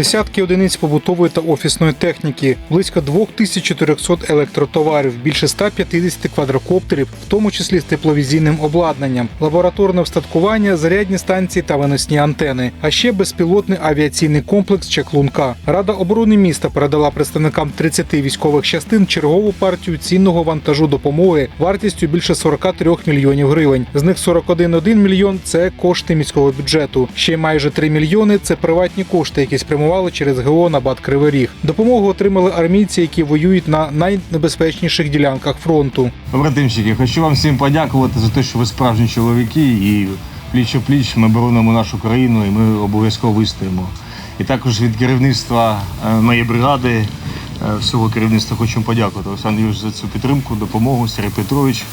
Десятки одиниць побутової та офісної техніки, близько 2400 електротоварів, більше 150 квадрокоптерів, в тому числі з тепловізійним обладнанням, лабораторне встаткування, зарядні станції та виносні антени, а ще безпілотний авіаційний комплекс Чаклунка. Рада оборони міста передала представникам 30 військових частин чергову партію цінного вантажу допомоги вартістю більше 43 мільйонів гривень. З них 41,1 мільйон це кошти міського бюджету. Ще майже 3 мільйони це приватні кошти, які спрямували через ГО на Бат Кривий Ріг. Допомогу отримали армійці, які воюють на найнебезпечніших ділянках фронту. Побратимчики, хочу вам всім подякувати за те, що ви справжні чоловіки і пліч о пліч ми боронимо нашу країну і ми обов'язково вистоїмо. І також від керівництва е, моєї бригади, е, всього керівництва хочу подякувати Олександру за цю підтримку, допомогу. Сергій Петрович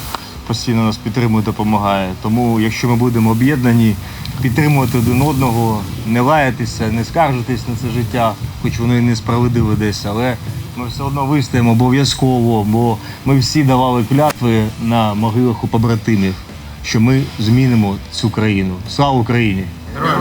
постійно нас підтримує, допомагає. Тому, якщо ми будемо об'єднані, підтримувати один одного, не лаятися, не скаржитись на це життя, хоч воно і несправедливе десь, але ми все одно вистоїмо обов'язково, бо ми всі давали клятви на могилах у побратимів, що ми змінимо цю країну. Слава Україні! Кривий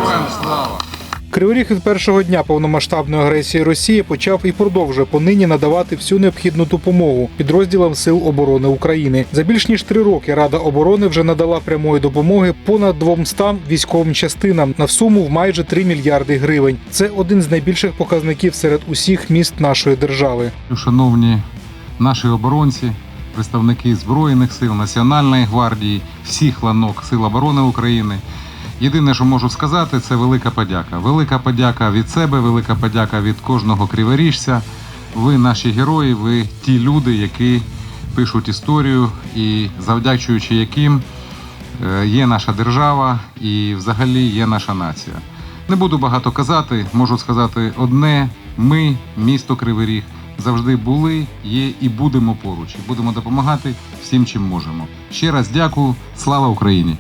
Ріг від першого дня повномасштабної агресії Росії почав і продовжує понині надавати всю необхідну допомогу підрозділам Сил оборони України. За більш ніж три роки Рада оборони вже надала прямої допомоги понад 200 військовим частинам на суму в майже 3 мільярди гривень. Це один з найбільших показників серед усіх міст нашої держави. Шановні наші оборонці, представники Збройних сил, Національної гвардії, всіх ланок Сил оборони України. Єдине, що можу сказати, це велика подяка. Велика подяка від себе, велика подяка від кожного криворіжця. Ви наші герої, ви ті люди, які пишуть історію і завдячуючи яким е, є наша держава і взагалі є наша нація. Не буду багато казати, можу сказати одне: ми, місто Кривий Ріг, завжди були, є і будемо поруч. Будемо допомагати всім, чим можемо. Ще раз дякую. Слава Україні!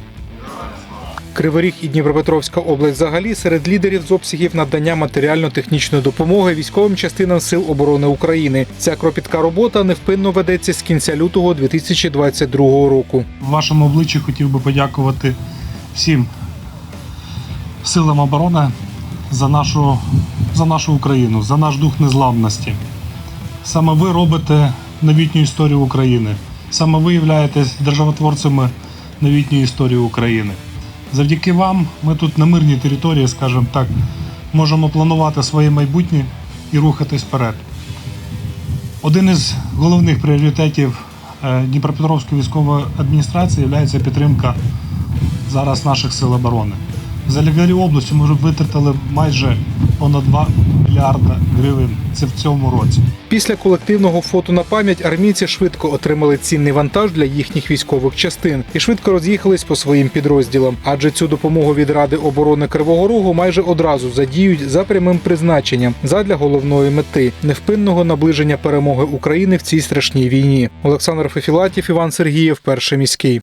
Кривий Ріг і Дніпропетровська область взагалі серед лідерів з обсягів надання матеріально-технічної допомоги військовим частинам Сил оборони України. Ця кропітка робота невпинно ведеться з кінця лютого 2022 року. В вашому обличчі хотів би подякувати всім силам оборони за нашу, за нашу Україну, за наш дух незламності. Саме ви робите новітню історію України. Саме ви являєтесь державотворцями новітньої історії України. Завдяки вам ми тут на мирній території, скажімо так, можемо планувати своє майбутнє і рухатись вперед. Один із головних пріоритетів е, Дніпропетровської військової адміністрації є підтримка зараз наших сил оборони. За Лігарі області ми вже витратили майже понад 2 мільярда гривень. Це в цьому році. Після колективного фото на пам'ять армійці швидко отримали цінний вантаж для їхніх військових частин і швидко роз'їхались по своїм підрозділам. Адже цю допомогу від Ради оборони Кривого Рогу майже одразу задіють за прямим призначенням задля головної мети невпинного наближення перемоги України в цій страшній війні. Олександр Фефілатів, Іван Сергієв, перший міський.